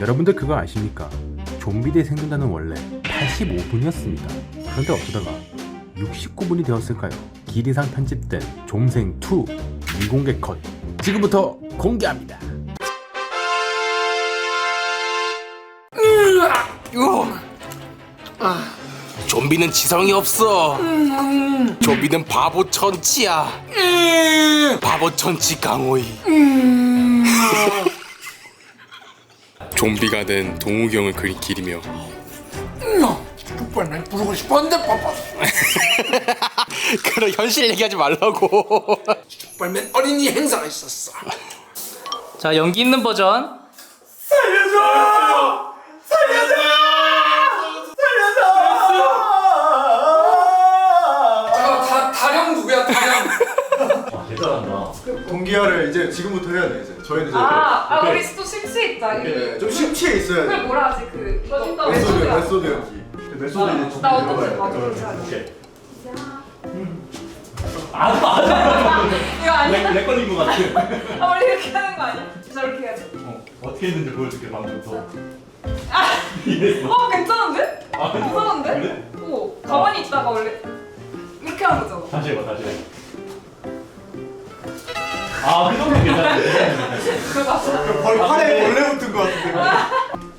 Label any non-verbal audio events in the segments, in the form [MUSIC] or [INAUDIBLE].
여러분들 그거 아십니까? 좀비대 생존자는 원래 85분이었습니다. 그런데 어쩌다가 69분이 되었을까요? 길이상 편집된 좀생2 미공개 컷 지금부터 공개합니다. 좀비는 지성이 없어. 좀비는 바보 천치야. 바보 천치 강호이. 좀비가 된 동욱이 형을 그리 기리며. 족발 날 부르고 싶었는데 바빠 [LAUGHS] 그런 현실 얘기하지 말라고. 족발맨 어린이 행사가 있었어. 자 연기 있는 버전. 자 다, 다령 누구야 다령 동기화를 이제 지금부터 해야 돼 이제. 저희는 이제 아, 아 이렇게, 우리 또 심취 있다. 이게 좀 심취해 있어야 돼 뭐라 하지? 그 이거 메소드 메소드야. 메소드 연기 그 메소드 이제 좀 나 어떤 맞아? 돼. 오케이 이거 아니야? 렉 걸린 것 같아. 아 원래 이렇게 하는 거 아니야? 저렇게 해야지. 어, 어떻게 했는지 보여줄게 방금부터. 어 괜찮은데? 아, 괜찮은데? 그래? 오 가만히 있다가 원래 이렇게 하는 거잖아. 다시 해봐, 다시 해. 아, 그 정도. 그거 맞아. 거의 팔에 벌레 붙은 것 같은데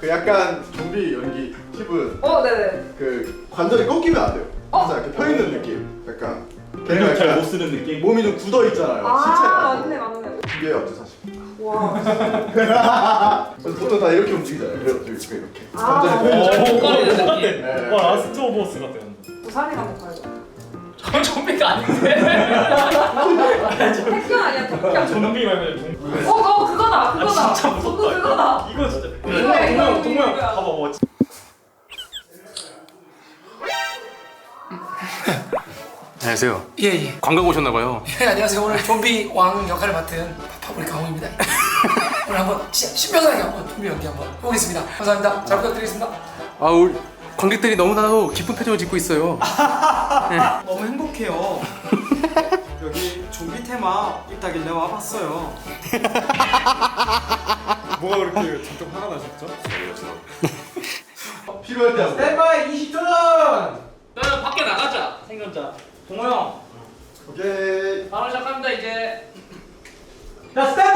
그 약간 좀비 연기 팁은 어 네네. 그 관절이 꺾이면 안 돼요 항상 이렇게 펴 있는 느낌 약간 걔가 잘못 약간 쓰는 느낌. 몸이 좀 굳어 있잖아요 아 신체가 맞네 맞네. 이게 어째 사실 와. [LAUGHS] 그래서 보통 다 이렇게 움직이잖아요 그래서 이렇게 이렇게 아. 관절이 펴 있죠 헷갈리는 느낌 네. 와, 라스트 오브 어스 같아. 부산이 가면 가야죠. 좀비가 아닌데 [LAUGHS] 택견. 좀비 말고 동. 어 그거 그거다 그거다. 진짜 저거 무섭다. 그거다. 이거 진짜. 이거야, 이거, 동영, 이거, 동영. 이거야. 봐봐, 뭐. 안녕하세요. 예 예 관광 오셨나봐요. 예, 안녕하세요 오늘 좀비 왕 역할을 맡은 파브리 강호입니다 [LAUGHS] 오늘 한번 시- 신명하게 한번 좀비 연기 한번 해보겠습니다 감사합니다 잘 부탁드리겠습니다 아 우리 관객들이 너무나도 기쁜 표정을 짓고 있어요. [LAUGHS] 너무 행복해요. [LAUGHS] 테마 있다길래 와봤어요. [LAUGHS] 뭐가 그렇게 잠깐 화가 나셨죠? 필요할 때 하고 스탠바이 20초 전! 그러면 밖에 나가자 생존자 동호 형 오케이 바로 시작합니다 이제 자, 스탠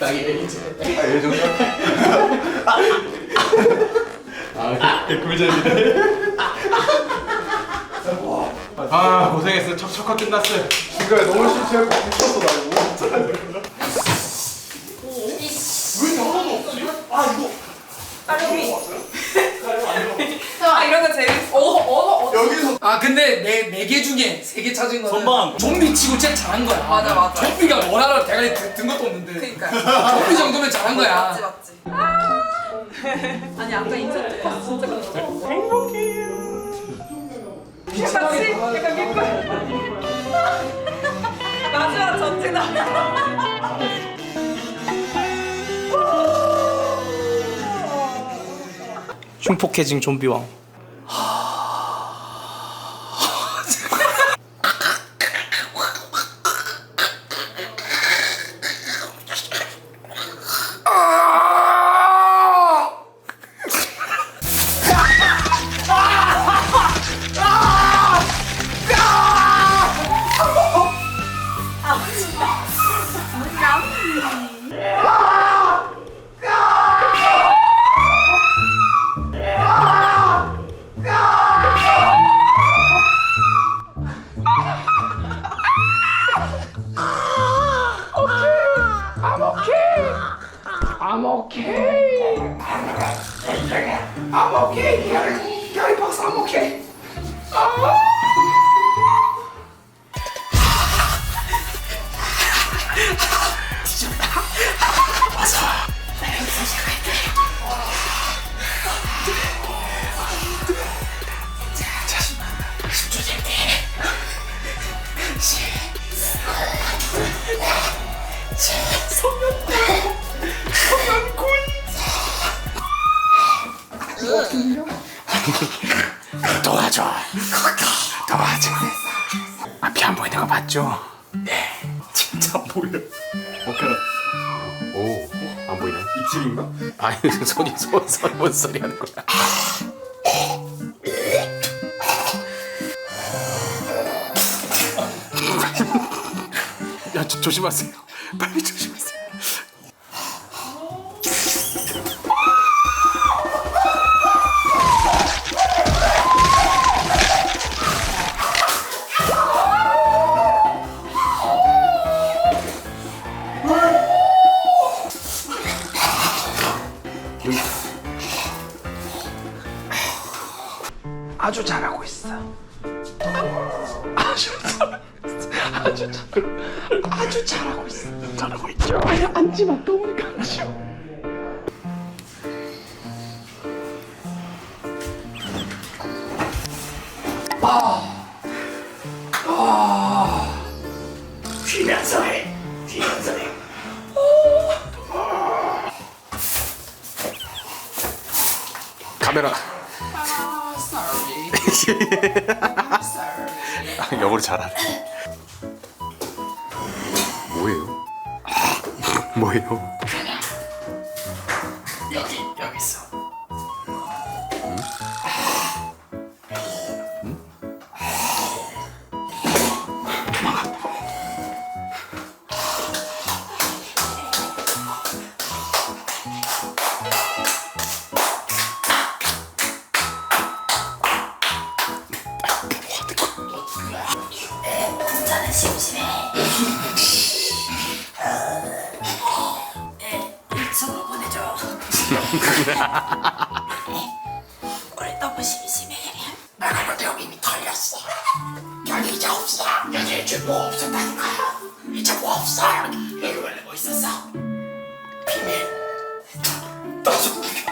아 예전에 아 고생했어. 척척컷 끝났어. 중간에 너무 심취해서 미쳤어 나 이거 아 이런 거 재밌어. 어 어. 어. 여기서 아 근데 내네개 중에 세 개 찾은 거는 선방. 좀비 치고 진짜 잘한 거야 맞아, 맞아. 좀비가 원하러 대가리 든, 든 것도 없는데 그러니까. 좀비 정도면 잘한 거야 맞지 맞지. [LAUGHS] 아니 아까 인천 때 진짜 행복해요. 같이 약간 믿고. 마지막 전진아. 흉폭해진 좀비 왕 I'm okay. I'm okay. Gary, Gary, boss, I'm okay. 도와줘. 앞이 안 보이는 거 맞죠? 진짜 안 보여. 오, 안 보이네. 입질인가? 아니, [LAUGHS] 손이, 손, 손, 뭔 소리 하는 거야. 야 조, 조심하세요. 빨리 조심 앉지 마, 너무 강아지. 쉬면서 해. 쉬면서 해. 카메라. [LAUGHS] 영어로 잘하네. 뭐예요? 뭐예 이제 뭐 없었다니까요. 이제 뭐 없어. 여기 원래 뭐 있었어? 비밀. 나 좀비야.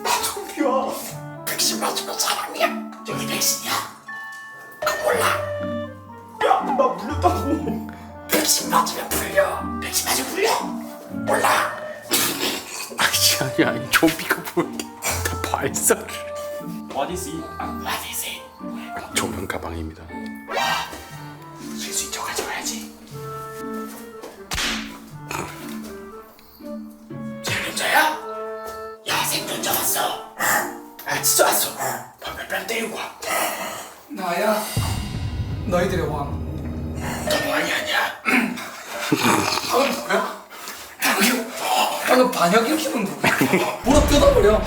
나 좀비야. 백신 맞은 거 사람이야. 여기 백신이야. 그 몰라. 야, 나 물렸다고. 백신 맞으면 풀려. 백신 맞으면 풀려. 몰라. 아니, 아니, 좀비가 뭐야. 다 발사를. What is it? 와디세. 조명 가방입니다. 나야. 너희들의 왕. 너 왕이 아니야. 방금 뭐야? 방금 반역 일으키는 거. 물어 뜯어버려.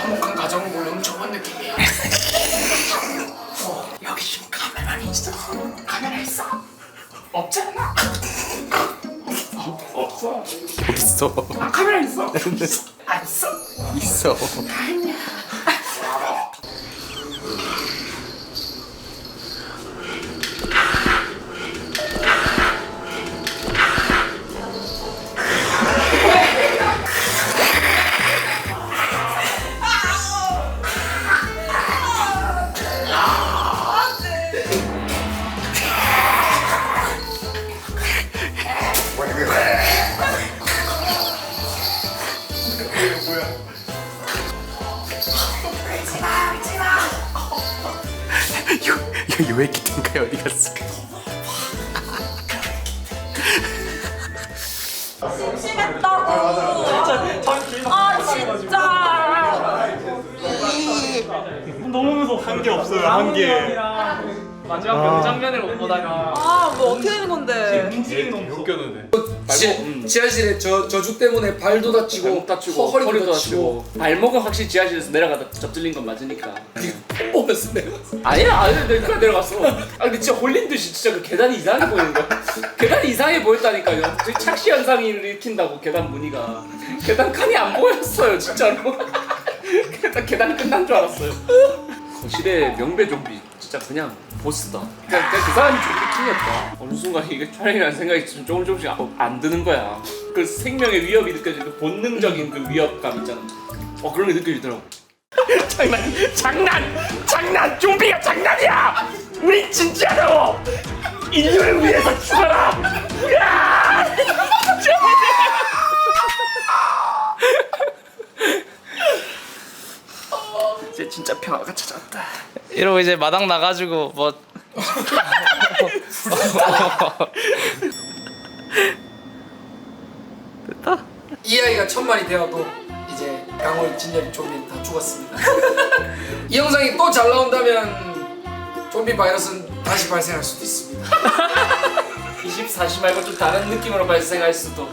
화목한 가정을 보려면 저런 느낌이야. 어, 여기 지금 카메라 있어. 카메라 있어? 없잖아. 없어. 있어. 아 카메라 있어? 안 [LAUGHS] 써. 있어. 이렇게 탱크에 어디 갔어? 심했다고. 아 진짜. 너무 무서워. 한 개 없어요. 한 개. 마지막 명장면을 못 보다가 아 뭐 어떻게 되는 건데? 움직이는 거 없어. 지, 음. 지하실에 저 저주 때문에 발도 다치고, 발목 다치고 허, 허리도, 허리도 다치고. 다치고. 발목은 확실히 지하실에서 내려가다 접질린 건 맞으니까. 보면서 내가 아니야 아니야. 내가 내려갔어. 아 근데 진짜 홀린 듯이 진짜 그 계단이 이상해 보이는 거야. 계단이 이상해 보였다니까요. 저기 착시 현상을 일으킨다고 계단 무늬가. 계단 칸이 안 보였어요 진짜로. [LAUGHS] 계단 계단 끝난 줄 알았어요. 거실에 명배 좀비. 진짜 그냥 보스다. 그냥, 그냥 그 사람이 좀비 킹이었다. 어느 순간 이게 촬영이라는 생각이 좀 조금 조금씩 안, 안 드는 거야. 그 생명의 위협이 느껴지는 그 본능적인 그 위협감 있잖아. 어 그런 게 느껴지더라고. [LAUGHS] 장난 장난 장난 좀비가 장난이야! 우리 진짜로 인류를 위해서 죽어라! 야! [LAUGHS] 이제 진짜 평화가 찾아왔다. 이러고 이제 마당 나가지고 뭐 [LAUGHS] 이 아이가 천만이 되어도 이제 강월 진열이 좀비 다 죽었습니다. [LAUGHS] 이 영상이 또 잘 나온다면 좀비 바이러스는 다시 발생할 수도 있습니다. [LAUGHS] 24시 말고 좀 다른 느낌으로 발생할 수도